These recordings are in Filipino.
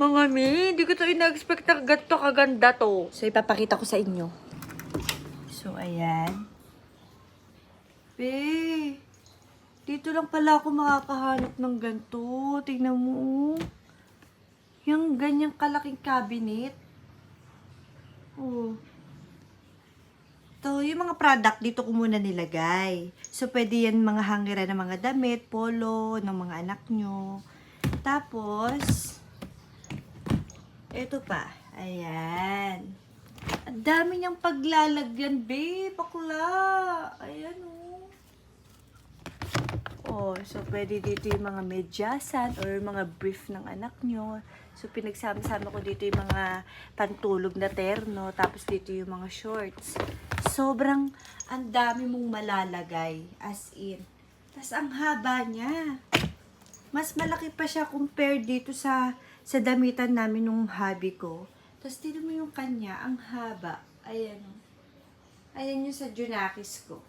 Mga mi, hindi ko to ina-expect na ganito kaganda to. So, ipapakita ko sa inyo. So, ayan. Be, dito lang pala ako makakahanap ng ganito. Tingnan mo. oh. Yung ganyang kalaking cabinet. Oh. To, yung mga product dito ko muna nilagay. So, pwede yan mga hangiran ng mga damit, polo, ng mga anak nyo. Tapos, ito pa. Ayan. Ang dami niyang paglalagyan, babe. Bakla. Ayan, oh. Oh, so pwede dito yung mga medyasan or mga brief ng anak nyo. So pinagsama-sama ko dito yung mga pantulog na terno, tapos dito yung mga shorts. Sobrang ang dami mong malalagay, as in. Tapos ang haba niya. Mas malaki pa siya compare dito sa sa damitan namin nung hobby ko. Tapos dito mo yung kanya, ang haba. Ayan. Ayan yung sa Junakis ko.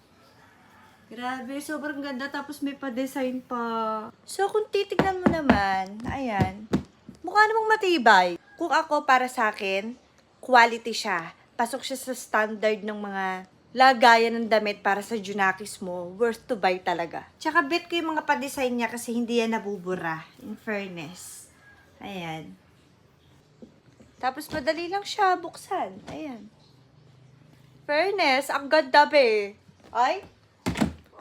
Grabe, sobrang ganda. Tapos may pa-design pa. So, kung titignan mo naman, ayan, mukha namang matibay. Kung ako, para sa akin, quality siya. Pasok siya sa standard ng mga lagayan ng damit para sa Junakis mo. Worth to buy talaga. Tsaka bet ko yung mga pa-design niya kasi hindi yan nabubura. In fairness. Ayan. Tapos madali lang siya buksan. Ayan. Fairness, ang ganda be. Ay,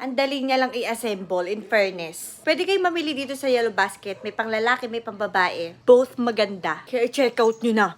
ang dali niya lang i-assemble, in fairness. Pwede kayong mamili dito sa Yellow Basket. May pang lalaki, may pang babae. Both maganda. Kaya check out nyo na.